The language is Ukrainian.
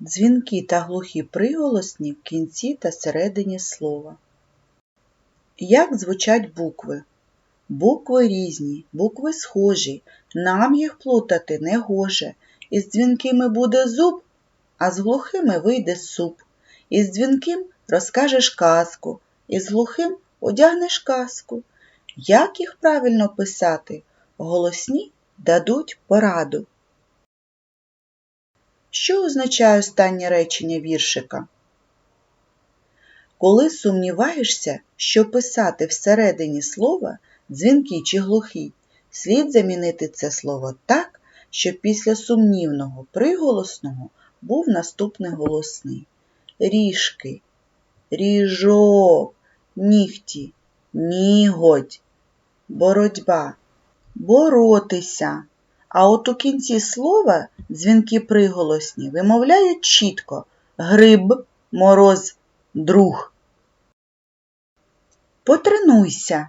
Дзвінки та глухі приголосні в кінці та середині слова. Як звучать букви? Букви різні, букви схожі, нам їх плутати не гоже. Із дзвінкими буде зуб, а з глухими вийде суп. Із дзвінким розкажеш казку, із глухим одягнеш каску. Як їх правильно писати? Голосні дадуть пораду. Що означає останнє речення віршика? Коли сумніваєшся, що писати всередині слова дзвінки чи глухі, слід замінити це слово так, щоб після сумнівного приголосного був наступний голосний. Ріжки, ріжок, нігті, нігодь, боротьба, боротися. А от у кінці слова дзвінки приголосні вимовляють чітко гриб, мороз, друг. Потренуйся.